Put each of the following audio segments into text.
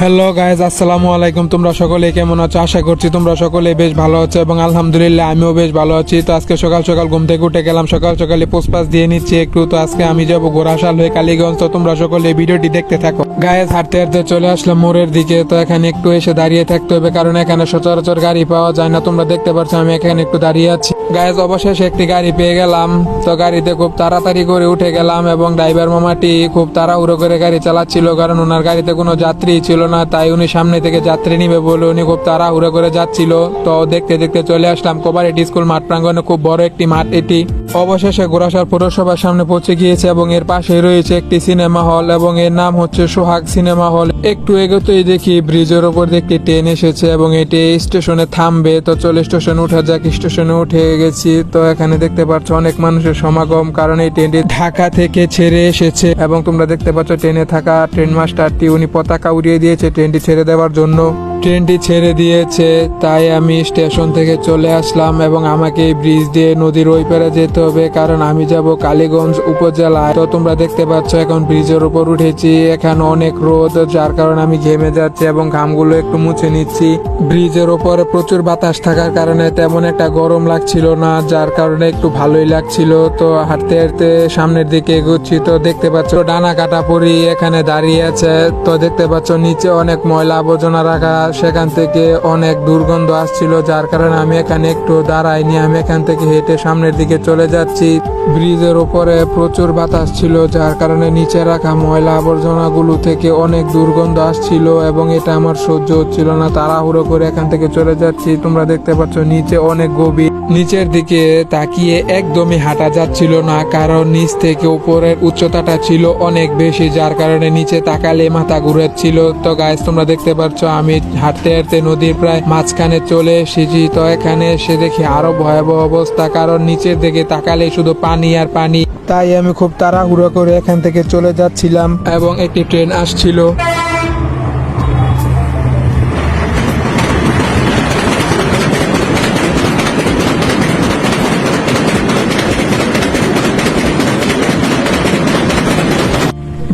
Hello guys আসসালামু আলাইকুম। তোমরা সকলে কেমন আছো? আশা করছি তোমরা সকলে বেশ ভালো আছো এবং আলহামদুলিল্লাহ আমিও বেশ ভালো আছি। তো আজকে সকাল সকাল ঘুম থেকে উঠে গেলাম, সকাল সকালে পোস্টপাস দিয়ে নিচ্ছি একটু। তো আজকে আমি যাব গোরাশাল হয়ে কালীগঞ্জ। তো তোমরা সকলে ভিডিওটি দেখতে থাকো। গায়েস হাঁটতে হাঁটতে চলে আসলাম মোড়ের দিকে। তো এখানে একটু এসে দাঁড়িয়ে থাকতে হবে, কারণ এখানে সচরাচর গাড়ি পাওয়া যায় না। তোমরা দেখতে পাচ্ছ আমি এখানে একটু দাঁড়িয়ে আছি। গায়েস অবশেষে একটি গাড়ি পেয়ে গেলাম। তো গাড়িতে খুব তাড়াতাড়ি করে উঠে গেলাম এবং ড্রাইভার মামাটি খুব তাড়াহুড়ো করে গাড়ি চালাচ্ছিল, কারণ ওনার গাড়িতে কোনো যাত্রী ছিল না, তাই উনি সামনে থেকে যাত্রী নিবে বলে উনি খুব তাড়াহুড়ো করে যাচ্ছিল। তো দেখতে দেখতে চলে আসলাম কোপারেটি স্কুল মাঠ প্রাঙ্গনে খুব বড় একটি মাঠ এটি। অবশেষে গোরাসার পৌরসভার সামনে পৌঁছে গিয়েছে এবং এর পাশে রয়েছে একটি সিনেমা হল এবং এর নাম হচ্ছে সোহাগ সিনেমা হল। একটু এগোতেই দেখি ব্রিজের ওপর একটি ট্রেন এসেছে এবং এটি স্টেশনে থামবে। তো চলে স্টেশনে উঠা যাক। স্টেশনে উঠে গেছি। তো এখানে দেখতে পাচ্ছ অনেক মানুষের সমাগম, কারণ এই ট্রেনটি ঢাকা থেকে ছেড়ে এসেছে এবং তোমরা দেখতে পাচ্ছ ট্রেনে থাকা ট্রেন মাস্টারটি উনি পতাকা উড়িয়ে দিয়েছে ট্রেনটি ছেড়ে দেওয়ার জন্য। ট্রেনটি ছেড়ে দিয়েছে, তাই আমি স্টেশন থেকে চলে আসলাম এবং আমাকে এই ব্রিজ দিয়ে নদীর ওই পারে যেতে হবে, কারণ আমি যাব কালীগঞ্জ উপজেলায়। তো তোমরা দেখতে পাচ্ছ, এখন ব্রিজের উপর উঠেছি। এখানে অনেক রোদ, যার কারণে আমি ঘেমে যাচ্ছি এবং ঘামগুলো একটু মুছে নিচ্ছি। ব্রিজের ওপরে প্রচুর বাতাস থাকার কারণে তেমন একটা গরম লাগছিল না, যার কারণে একটু ভালোই লাগছিল। তো হাঁটতে হাঁটতে সামনের দিকে এগোচ্ছি, তো দেখতে পাচ্ছ, ডানা কাটা পরি এখানে দাঁড়িয়ে আছে। তো দেখতে পাচ্ছ, নিচে অনেক ময়লা আবর্জনা রাখা সেখান থেকে অনেক দুর্গন্ধ আসছিল, যার কারণে আমি এখানে একটু দাঁড়াইনি। আমি এখান থেকে হেঁটে সামনের দিকে চলে যাচ্ছি। ব্রিজের ওপরে প্রচুর বাতাস ছিল, যার কারণে নিচে রাখা ময়লা আবর্জনাগুলো থেকে অনেক দুর্গন্ধ আসছিল এবং এটা আমার সহ্য হচ্ছিল না। তাড়াহুড়ো করে এখান থেকে চলে যাচ্ছি। তোমরা দেখতে পাচ্ছ, নিচে অনেক গভীর নিচের দিকে তাকিয়ে একদমই হাঁটা যাচ্ছিল না, কারণ নিচ থেকে উপরের উচ্চতাটা ছিল অনেক বেশি, যার কারণে নিচে তাকালে মাথা ঘুরাচ্ছিল তো গাইস তোমরা দেখতে পাচ্ছ, আমি হাঁটতে হাঁটতে নদীর প্রায় মাঝখানে চলে এসেছি। তো এখানে এসে দেখি আরও ভয়াবহ অবস্থা, কারণ নিচের দিকে তাকালে শুধু পানি আর পানি। তাই আমি খুব তাড়াহুড়ো করে এখান থেকে চলে যাচ্ছিলাম এবং একটি ট্রেন আসছিল।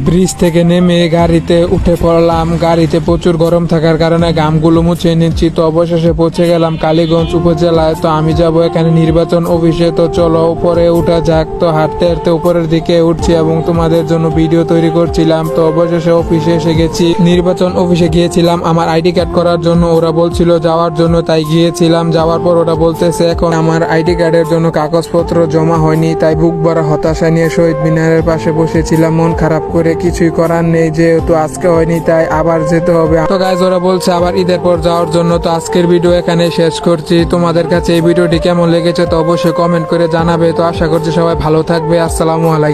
ব্রিজ থেকে নেমে গাড়িতে উঠে পড়লাম। গাড়িতে প্রচুর গরম থাকার কারণে গামগুলো মুছে নিচ্ছি। তো অবশেষে পৌঁছে গেলাম কালীগঞ্জ উপজেলায়। তো আমি যাব এখানে নির্বাচন অফিসে। তো চলো, উপরে উঠা যাক। তো হাঁটতে হাঁটতে উপরের দিকে উঠছি এবং তোমাদের জন্য ভিডিও তৈরি করছিলাম। তো অবশেষে অফিসে এসে গেছি। নির্বাচন অফিসে গিয়েছিলাম। আমার আইডি কার্ড করার জন্য ওরা বলছিল যাওয়ার জন্য, তাই গিয়েছিলাম। যাওয়ার পর ওরা বলতেছে, এখন আমার আইডি কার্ডের জন্য কাগজপত্র জমা হয়নি। তাই বুক ভরা হতাশা নিয়ে শহীদ মিনারের পাশে বসেছিলাম। মন খারাপ করে কিছুই করার নেই, যেহেতু আজকে হয়নি, তাই আবার যেতে হবে। তো গাইজ ওরা বলছে আবার ঈদের পর যাওয়ার জন্য, তো আজকের ভিডিও এখানে শেষ করছি। তোমাদের কাছে এই ভিডিওটি কেমন লেগেছে, তো অবশ্যই কমেন্ট করে জানাবে। তো আশা করছি সবাই ভালো থাকবে। আসসালামু আলাইকুম।